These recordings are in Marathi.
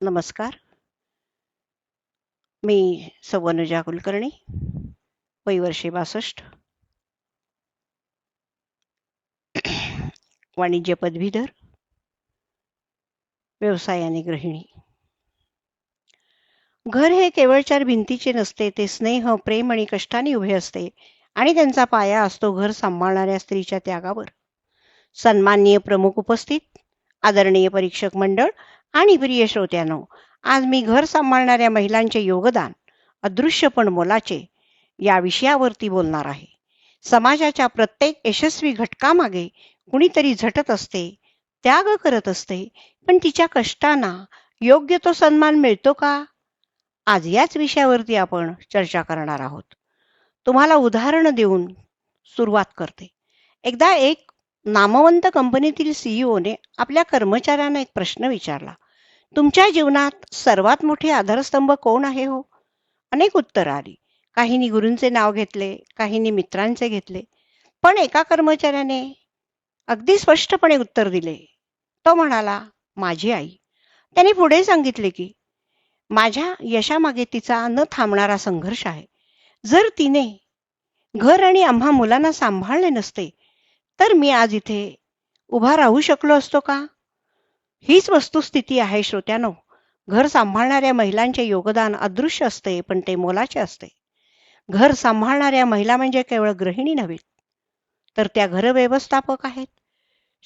नमस्कार. मी सौवनुजा कुलकर्णी वय वर्षे बासष्ट. वाणिज्य पदवीधर व्यवसायाने गृहिणी. घर हे केवळ चार भिंतीचे नसते ते स्नेह प्रेम आणि कष्टाने उभे असते आणि त्यांचा पाया असतो घर सांभाळणाऱ्या स्त्रीच्या त्यागावर. सन्माननीय प्रमुख उपस्थित आदरणीय परीक्षक मंडळ आणि प्रिय श्रोत्यानो आज मी घर सांभाळणाऱ्या महिलांचे योगदान अदृश्य पण मोलाचे या विषयावरती बोलणार आहे. समाजाच्या प्रत्येक यशस्वी घटकामागे कुणीतरी झटत असते त्याग करत असते पण तिच्या कष्टांना योग्य तो सन्मान मिळतो का? आज याच विषयावरती आपण चर्चा करणार आहोत. तुम्हाला उदाहरण देऊन सुरुवात करते. एकदा एक नामवंत कंपनीतील सीईओने आपल्या कर्मचाऱ्यांना एक प्रश्न विचारला. तुमच्या जीवनात सर्वात मोठे आधारस्तंभ कोण आहे हो? अनेक उत्तर आली. काहींनी गुरूंचे नाव घेतले काहींनी मित्रांचे घेतले. पण एका कर्मचाऱ्याने अगदी स्पष्टपणे उत्तर दिले. तो म्हणाला माझी आई. त्याने पुढे सांगितले की माझ्या यशामागे तिचा न थांबणारा संघर्ष आहे. जर तिने घर आणि आम्हा मुलांना सांभाळले नसते तर मी आज इथे उभा राहू शकलो असतो का? हीच वस्तुस्थिती आहे श्रोत्यानो. घर सांभाळणाऱ्या महिलांचे योगदान अदृश्य असते पण ते मोलाचे असते. घर सांभाळणाऱ्या महिला म्हणजे केवळ गृहिणी नव्हे तर त्या घर व्यवस्थापक आहेत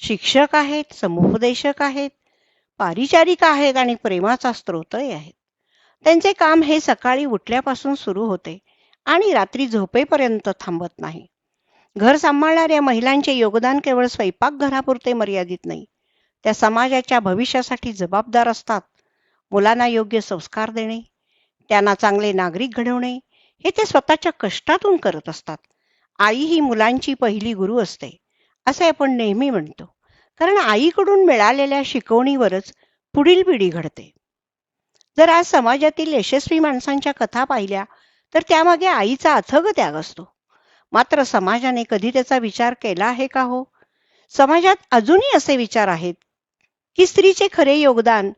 शिक्षक आहेत समुपदेशक आहेत पारिचारिका आहेत आणि प्रेमाचा स्त्रोतही आहेत. त्यांचे काम हे सकाळी उठल्यापासून सुरू होते आणि रात्री झोपेपर्यंत थांबत नाही. घर सांभाळणाऱ्या महिलांचे योगदान केवळ स्वयंपाकघरापुरते मर्यादित नाही त्या समाजाच्या भविष्यासाठी जबाबदार असतात. मुलांना योग्य संस्कार देणे त्यांना चांगले नागरिक घडवणे हे ते स्वतःच्या कष्टातून करत असतात. आई ही मुलांची पहिली गुरु असते असे आपण नेहमी म्हणतो. कारण आईकडून मिळालेल्या शिकवणीवरच पुढील पिढी घडते. जर आज समाजातील यशस्वी माणसांच्या कथा पाहिल्या तर त्यामागे आईचा अथग त्याग असतो. मात्र समाजाने कधी त्याचा विचार केला आहे का हो? समाजात अजूनही असे विचार आहेत की स्त्रीचे खरे योगदान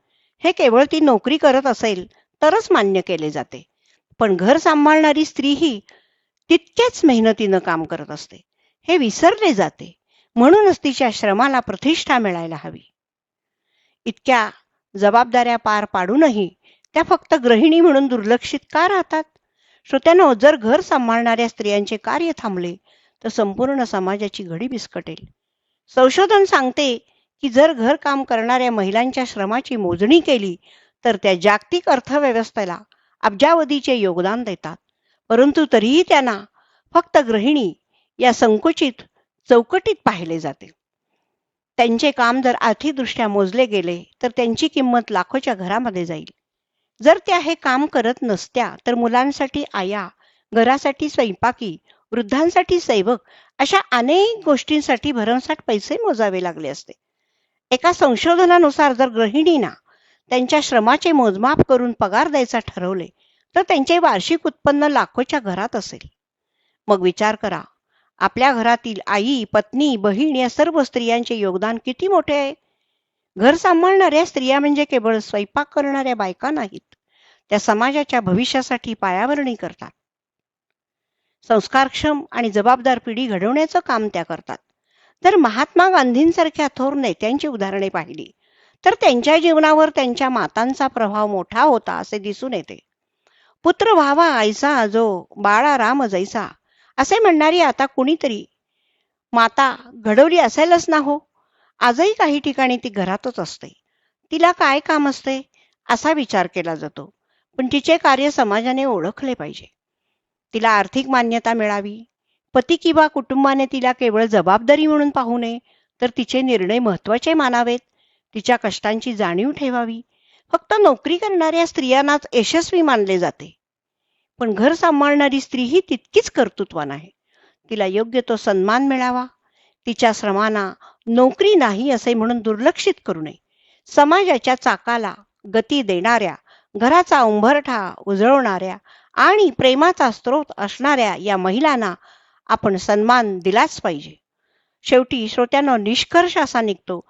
हे केवळ ती नोकरी करत असेल तरच मान्य केले जाते. पण घर सांभाळणारी स्त्रीही तितक्याच मेहनतीनं काम करत असते. हे विसरले जाते. म्हणूनच तिच्या श्रमाला प्रतिष्ठा मिळायला हवी. इतक्या जबाबदाऱ्या पार पाडूनही त्या फक्त गृहिणी म्हणून दुर्लक्षित का राहतात? श्रोत्यानो जर घर सांभाळणाऱ्या स्त्रियांचे कार्य थांबले तर संपूर्ण समाजाची घडी बिस्कटेल. संशोधन सांगते की जर घर काम करणाऱ्या महिलांच्या श्रमाची मोजणी केली तर त्या जागतिक अर्थव्यवस्थेला अब्जावधीचे योगदान देतात. परंतु तरीही त्यांना फक्त गृहिणी या संकुचित चौकटीत पाहिले जाते. त्यांचे काम जर आर्थिकदृष्ट्या मोजले गेले तर त्यांची किंमत लाखोच्या घरामध्ये जाईल. जर त्या हे काम करत नसत्या तर मुलांसाठी आया घरासाठी स्वयंपाकी वृद्धांसाठी सैवक अशा अनेक गोष्टींसाठी भरमसाठ पैसे मोजावे लागले असते. एका संशोधनानुसार जर गृहिणींना त्यांच्या श्रमाचे मोजमाप करून पगार द्यायचा ठरवले तर त्यांचे वार्षिक उत्पन्न लाखोच्या घरात असेल. मग विचार करा आपल्या घरातील आई पत्नी बहीण या सर्व स्त्रियांचे योगदान किती मोठे आहे? घर सांभाळणाऱ्या स्त्रिया म्हणजे केवळ स्वयंपाक करणाऱ्या बायका नाहीत त्या समाजाच्या भविष्यासाठी पायाभरणी करतात. संस्कारक्षम आणि जबाबदार पिढी घडवण्याचं काम त्या करतात. तर महात्मा गांधींसारख्या थोर नेत्यांची उदाहरणे पाहिली. तर त्यांच्या जीवनावर त्यांच्या मातांचा प्रभाव मोठा होता असे दिसून येते. पुत्र व्हावा आईचा आजो बाळा राम जैसा असे म्हणणारी आता कुणीतरी माता घडवली असेलच ना हो? आजही काही ठिकाणी ती घरातच असते. तिला काय काम असते? असा विचार केला जातो. पण तिचे कार्य समाजाने ओळखले पाहिजे. तिला आर्थिक मान्यता मिळावी पती किंवा कुटुंबाने तिला केवळ जबाबदारी म्हणून पाहू नये तर तिचे निर्णय महत्त्वाचे मानावेत. तिच्या कष्टांची जाणीव ठेवावी. फक्त नोकरी करणाऱ्या स्त्रियांनाच यशस्वी मानले जाते. पण घर सांभाळणारी स्त्री ही तितकीच कर्तृत्वान आहे. तिला योग्य तो सन्मान मिळावा. तिच्या श्रमांना नोकरी नाही असे म्हणून दुर्लक्षित करू नये. समाजाच्या चाकाला गती देणाऱ्या घराचा उंभरठा उजळवणाऱ्या आणि प्रेमाचा स्रोत असणाऱ्या या महिलांना आपण सन्मान दिलाच पाहिजे. शेवटी श्रोत्यांना निष्कर्ष असा निघतो.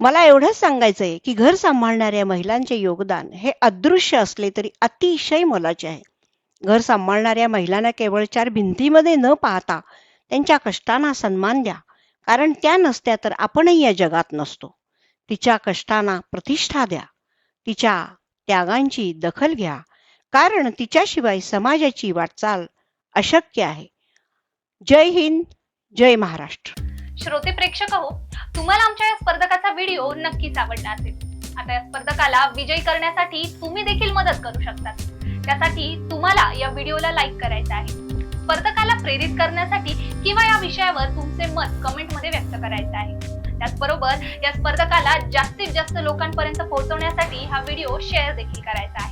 मला एवढंच सांगायचंय की घर सांभाळणाऱ्या महिलांचे योगदान हे अदृश्य असले तरी अतिशय मोलाचे आहे. घर सांभाळणाऱ्या महिलांना केवळ चार भिंतीमध्ये न पाहता त्यांच्या कष्टांना सन्मान द्या. कारण त्या नसत्या तर आपणही या जगात नसतो. तिच्या कष्टांना प्रतिष्ठा द्या. तिच्या त्यागांची दखल घ्या. कारण तिच्याशिवाय समाजाची वाटचाल अशक्य आहे. जय हिंद जय महाराष्ट्र. श्रोते प्रेक्षक हो तुम्हाला आमच्या या स्पर्धकाचा व्हिडिओ नक्कीच आवडला असेल. आता या स्पर्धकाला विजयी करण्यासाठी तुम्ही देखील मदत करू शकता त्यासाठी तुम्हाला या व्हिडिओला लाईक करायचं आहे. स्पर्धकाला प्रेरित करण्यासाठी किंवा या विषयावर तुमचे मत कमेंटमध्ये व्यक्त करायचं आहे. त्याचबरोबर या स्पर्धकाला जास्तीत जास्त लोकांपर्यंत पोहोचवण्यासाठी हा व्हिडिओ शेअर देखील करायचा आहे.